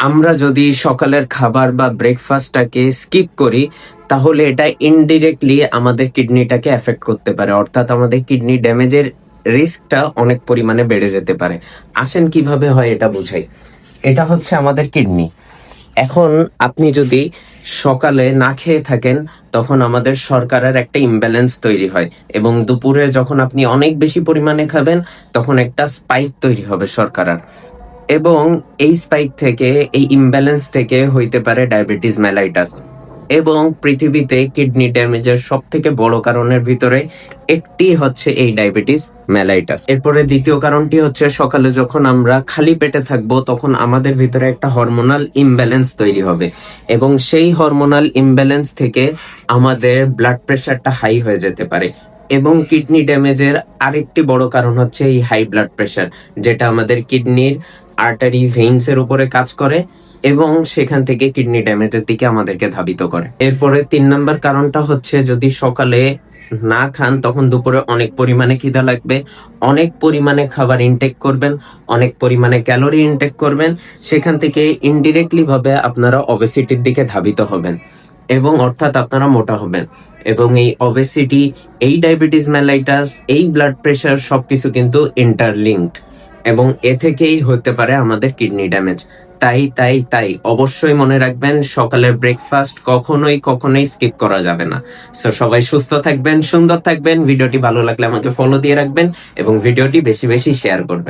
আমরা যদি সকালের খাবার বা ব্রেকফাস্টটাকে স্কিপ করি, তাহলে এটা ইনডিরেক্টলি আমাদের কিডনিটাকে এফেক্ট করতে পারে। অর্থাৎ আমাদের কিডনি ড্যামেজের রিস্কটা অনেক পরিমাণে বেড়ে যেতে পারে। আসেন কীভাবে হয় এটা বুঝাই। এটা হচ্ছে আমাদের কিডনি এখন আপনি যদি সকালে না খেয়ে থাকেন, তখন আমাদের সরকারের একটা ইমব্যালেন্স তৈরি হয় এবং দুপুরে যখন আপনি অনেক বেশি পরিমাণে খাবেন, তখন একটা স্পাইক তৈরি হবে সরকারের। এবং এই স্পাইক থেকে, এই ইমব্যালেন্স থেকে হইতে পারে ডায়াবেটিস মেলাইটাস এবং পৃথিবীতে কিডনি ড্যামেজের সব থেকে বড় কারণের ভিতরে একটি হচ্ছে এই ডায়াবেটিস মেলাইটাস এরপরে দ্বিতীয় কারণটি হচ্ছে সকালে যখন আমরা খালি পেটে থাকব, তখন আমাদের ভিতরে একটা হরমোনাল ইমব্যালেন্স তৈরি হবে এবং সেই হরমোনাল ইমব্যালেন্স থেকে আমাদের ব্লাড প্রেশারটা হাই হয়ে যেতে পারে এবং কিডনি ড্যামেজের আরেকটি বড় কারণ হচ্ছে এই হাই ব্লাড প্রেশার যেটা আমাদের কিডনির আর্টারি ভেইনস এর উপরে কাজ করে এবং সেখান থেকে কিডনি ড্যামেজের দিকে আমাদেরকে ধাবিত করে। এরপরে তিন নম্বর কারণটা হচ্ছে যদি সকালে না খান, তখন দুপুরে অনেক পরিমাণে খিদা লাগবে, অনেক পরিমাণে খাবার ইনটেক করবেন, অনেক পরিমাণে ক্যালোরি ইনটেক করবেন, সেখান থেকে ইনডিরেক্টলি ভাবে আপনারা অবেসিটির দিকে ধাবিত হবেন এবং অর্থাৎ আপনারা মোটা হবেন এবং এই অবেসিটি এই ডায়াবেটিস মেলাইটাস এই ব্লাড প্রেশার সবকিছু কিন্তু ইন্টারলিঙ্কড এবং এ থেকেই হতে পারে আমাদের কিডনি ড্যামেজ। তাই তাই তাই অবশ্যই মনে রাখবেন, সকালের ব্রেকফাস্ট কখনোই কখনোই স্কিপ করা যাবে না। সো সবাই সুস্থ থাকবেন, সুন্দর থাকবেন। ভিডিওটি ভালো লাগলে আমাকে ফলো দিয়ে রাখবেন এবং ভিডিওটি বেশি বেশি শেয়ার করবেন।